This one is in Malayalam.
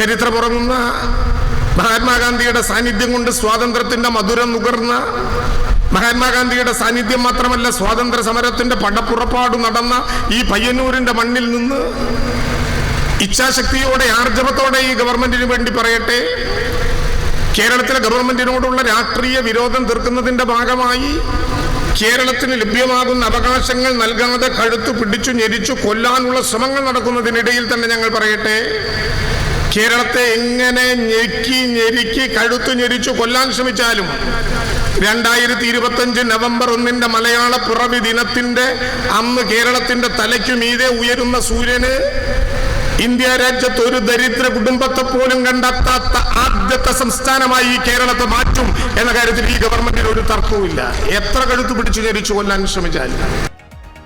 ചരിത്രമുറങ്ങുന്ന മഹാത്മാഗാന്ധിയുടെ സാന്നിധ്യം കൊണ്ട് സ്വാതന്ത്ര്യത്തിന്റെ മധുരം നുകർന്ന മഹാത്മാഗാന്ധിയുടെ സാന്നിധ്യം മാത്രമല്ല സ്വാതന്ത്ര്യ സമരത്തിന്റെ പടപ്പുറപ്പാട് നടന്ന ഈ പയ്യന്നൂരിന്റെ മണ്ണിൽ നിന്ന് ഇച്ഛാശക്തിയോടെ ആർജവത്തോടെ ഈ ഗവൺമെന്റിന് വേണ്ടി പറയട്ടെ. കേരളത്തിലെ ഗവൺമെന്റിനോടുള്ള രാഷ്ട്രീയ വിരോധം തീർക്കുന്നതിന്റെ ഭാഗമായി കേരളത്തിന് ലഭ്യമാകുന്ന അവകാശങ്ങൾ നൽകാതെ കഴുത്തു പിടിച്ചു ഞെരിച്ചു കൊല്ലാനുള്ള ശ്രമങ്ങൾ നടക്കുന്നതിനിടയിൽ തന്നെ ഞങ്ങൾ പറയട്ടെ. കേരളത്തെ എങ്ങനെ ഞെക്കി ഞെരുക്കി കഴുത്തു ഞെരിച്ചു കൊല്ലാൻ ശ്രമിച്ചാലും രണ്ടായിരത്തി ഇരുപത്തഞ്ച് നവംബർ ഒന്നിന്റെ മലയാള പിറവി ദിനത്തിന്റെ അന്ന് കേരളത്തിന്റെ തലയ്ക്കു മീതെ ഉയരുന്ന സൂര്യന് ഇന്ത്യ രാജ്യത്ത് ഒരു ദരിദ്ര കുടുംബത്തെ പോലും കണ്ടെത്താത്ത ആദ്യത്തെ സംസ്ഥാനമായി ഈ കേരളത്തെ മാറ്റും എന്ന കാര്യത്തിൽ ഈ ഗവൺമെന്റിന് ഒരു തർക്കവുമില്ല. എത്ര കഴുത്തു പിടിച്ചു ഞെരിച്ചു കൊല്ലാൻ ശ്രമിച്ചാലും.